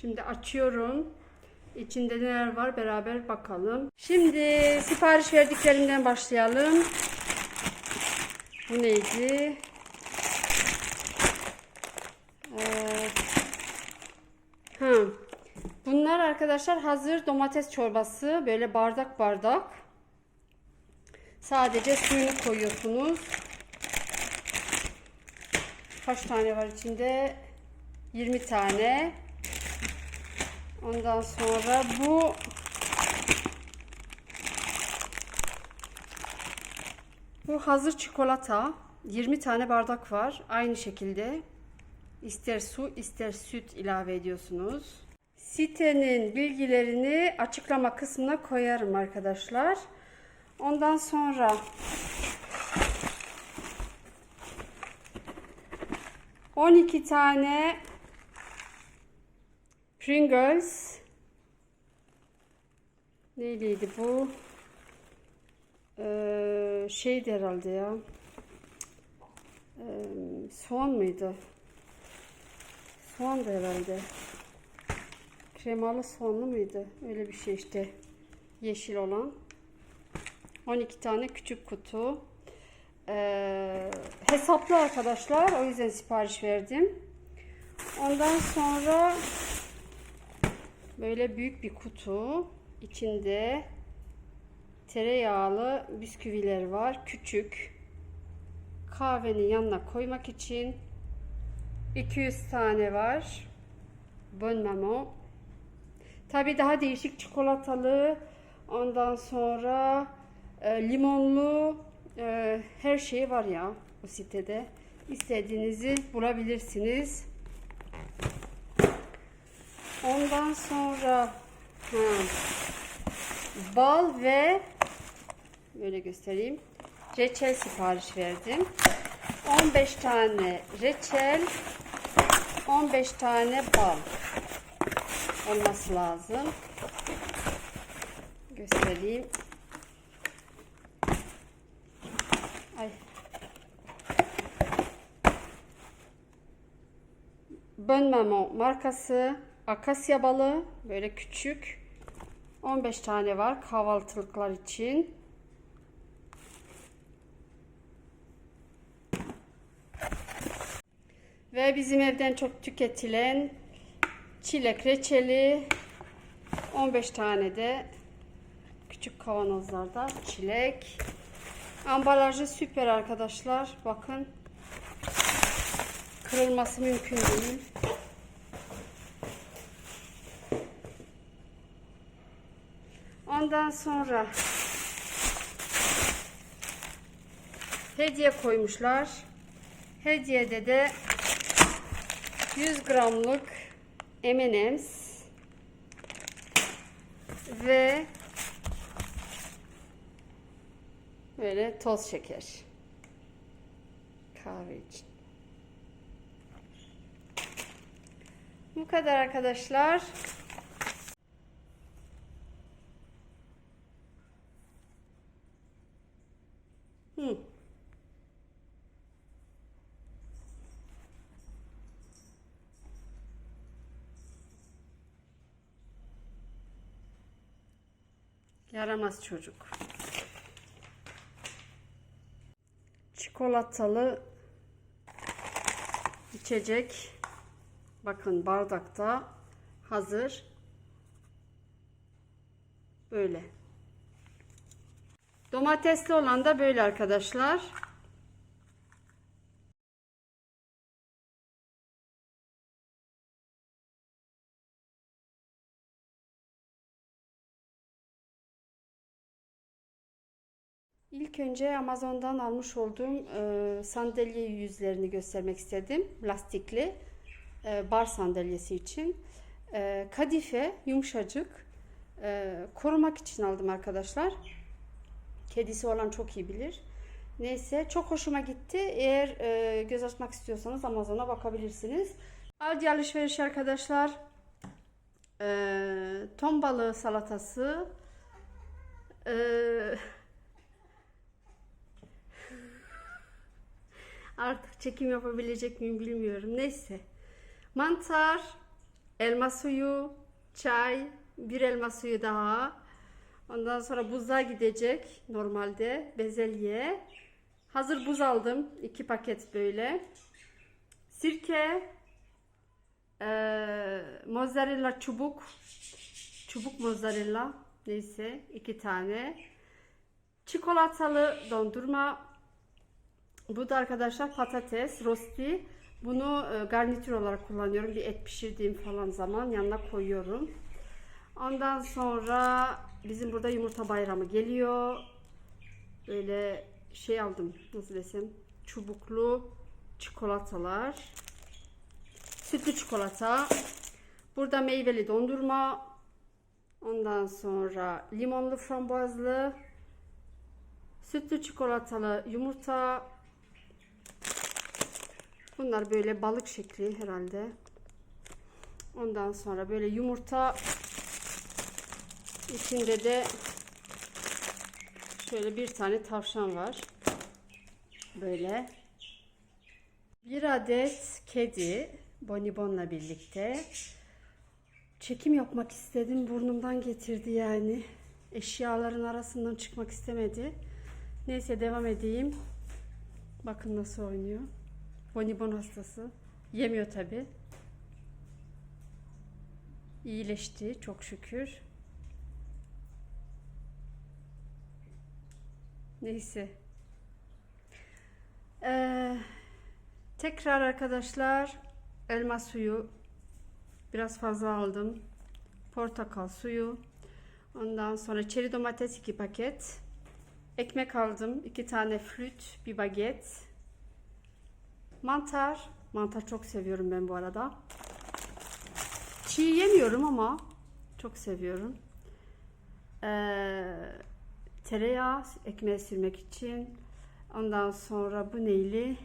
Şimdi açıyorum. İçinde neler var beraber bakalım. Şimdi sipariş verdiklerimden başlayalım. Bu neydi? Ee, ha. Bunlar arkadaşlar hazır domates çorbası. Böyle bardak bardak. Sadece suyunu koyuyorsunuz. Kaç tane var içinde? 20 tane. Ondan sonra bu bu hazır çikolata. 20 tane bardak var. Aynı şekilde ister su ister süt ilave ediyorsunuz. Sitenin bilgilerini açıklama kısmına koyarım arkadaşlar. Ondan sonra on iki tane Pringles neyliydi bu? Ee, şeydi herhalde ya. Ee, soğan mıydı? Soğan da herhalde. Kremalı soğanlı mıydı? Öyle bir şey işte. Yeşil olan. 12 tane küçük kutu. Ee, hesaplı arkadaşlar. O yüzden sipariş verdim. Ondan sonra böyle büyük bir kutu. İçinde tereyağlı bisküviler var. Küçük. Kahvenin yanına koymak için 200 tane var. Bon maman. Tabi daha değişik çikolatalı. Ondan sonra e, limonlu e, her şey var ya bu sitede. İstediğinizi bulabilirsiniz. Ondan sonra ha, bal ve böyle göstereyim. Reçel sipariş verdim. 15 tane reçel, 15 tane bal olması lazım. Göstereyim. Ay. Bon Maman markası akasya balı böyle küçük 15 tane var kahvaltılıklar için. Ve bizim evden çok tüketilen çilek reçeli 15 tane de küçük kavanozlarda çilek. Ambalajı süper arkadaşlar. Bakın. Kırılması mümkün değil. Ondan sonra hediye koymuşlar. Hediyede de 100 gramlık M&M's ve böyle toz şeker kahve için. Bu kadar arkadaşlar. Hı. Yaramaz çocuk. Çikolatalı içecek. Bakın bardakta hazır. Böyle. Domatesli olan da böyle arkadaşlar. İlk önce Amazon'dan almış olduğum e, sandalye yüzlerini göstermek istedim. Lastikli e, bar sandalyesi için. E, kadife yumuşacık. E, korumak için aldım arkadaşlar. Kedisi olan çok iyi bilir. Neyse çok hoşuma gitti. Eğer e, göz açmak istiyorsanız Amazon'a bakabilirsiniz. Aldi alışveriş arkadaşlar. E, ton balığı salatası. Eee Artık çekim yapabilecek miyim bilmiyorum. Neyse. Mantar, elma suyu, çay, bir elma suyu daha. Ondan sonra buzluğa gidecek normalde bezelye. Hazır buz aldım. iki paket böyle. Sirke, eee mozzarella çubuk, çubuk mozzarella neyse iki tane. Çikolatalı dondurma. Bu da arkadaşlar patates, rosti. Bunu e, garnitür olarak kullanıyorum. Bir et pişirdiğim falan zaman yanına koyuyorum. Ondan sonra bizim burada yumurta bayramı geliyor. Böyle şey aldım. Nasıl desem? Çubuklu çikolatalar. Sütlü çikolata. Burada meyveli dondurma. Ondan sonra limonlu frambuazlı. Sütlü çikolatalı yumurta. Bunlar böyle balık şekli herhalde. Ondan sonra böyle yumurta içinde de şöyle bir tane tavşan var. Böyle. Bir adet kedi Bonibon'la birlikte çekim yapmak istedim. Burnumdan getirdi yani. Eşyaların arasından çıkmak istemedi. Neyse devam edeyim. Bakın nasıl oynuyor. Bonibon hastası. Yemiyor tabi. İyileşti çok şükür. Neyse. Ee, tekrar arkadaşlar elma suyu biraz fazla aldım. Portakal suyu. Ondan sonra çeri domates 2 paket. Ekmek aldım. 2 tane flüt, bir baget. Mantar. Mantar çok seviyorum ben bu arada. Çiğ yemiyorum ama çok seviyorum. Ee, tereyağı ekmeğe sürmek için. Ondan sonra bu neyli?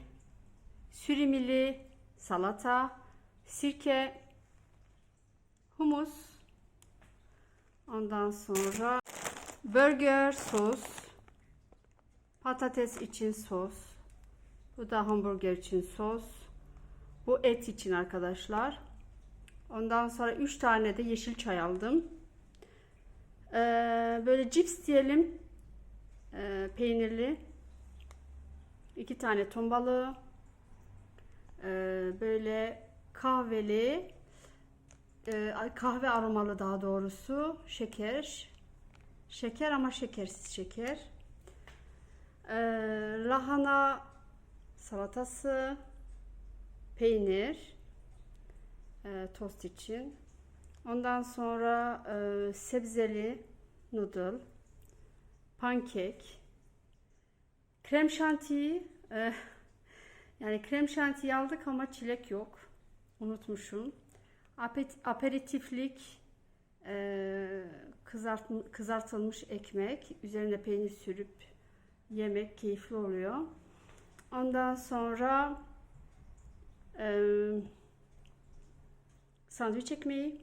Sürümili salata, sirke, humus. Ondan sonra burger sos, patates için sos. Bu da hamburger için sos. Bu et için arkadaşlar. Ondan sonra 3 tane de yeşil çay aldım. Ee, böyle cips diyelim. Ee, peynirli. 2 tane ton balığı. Ee, böyle kahveli. e, kahve aromalı daha doğrusu. Şeker. Şeker ama şekersiz şeker. Ee, lahana salatası, peynir, e, tost için. Ondan sonra e, sebzeli noodle, pankek, krem şantiyi. e, yani krem şantiyi aldık ama çilek yok. Unutmuşum. Apet, aperitiflik e, kızart, kızartılmış ekmek. Üzerine peynir sürüp yemek keyifli oluyor. Ondan sonra e, sandviç ekmeği,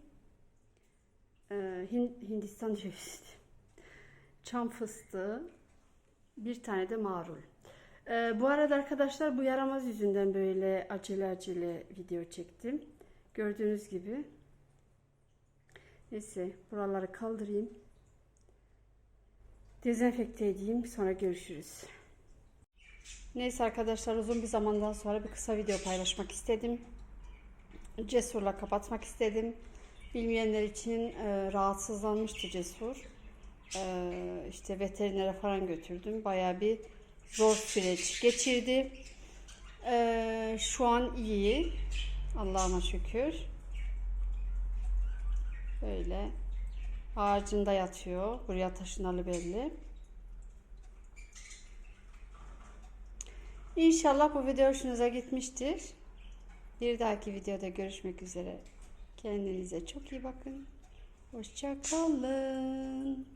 e, Hin- Hindistan cevizi, çam fıstığı, bir tane de marul. E, bu arada arkadaşlar bu yaramaz yüzünden böyle acele acele video çektim. Gördüğünüz gibi. Neyse buraları kaldırayım. Dezenfekte edeyim sonra görüşürüz. Neyse arkadaşlar uzun bir zamandan sonra bir kısa video paylaşmak istedim. Cesur'la kapatmak istedim. Bilmeyenler için e, rahatsızlanmıştı Cesur. E, işte veterinere falan götürdüm. Baya bir zor süreç geçirdi. E, şu an iyi. Allah'ıma şükür. Böyle ağacında yatıyor. Buraya taşınalı belli. İnşallah bu video hoşunuza gitmiştir. Bir dahaki videoda görüşmek üzere. Kendinize çok iyi bakın. Hoşça kalın.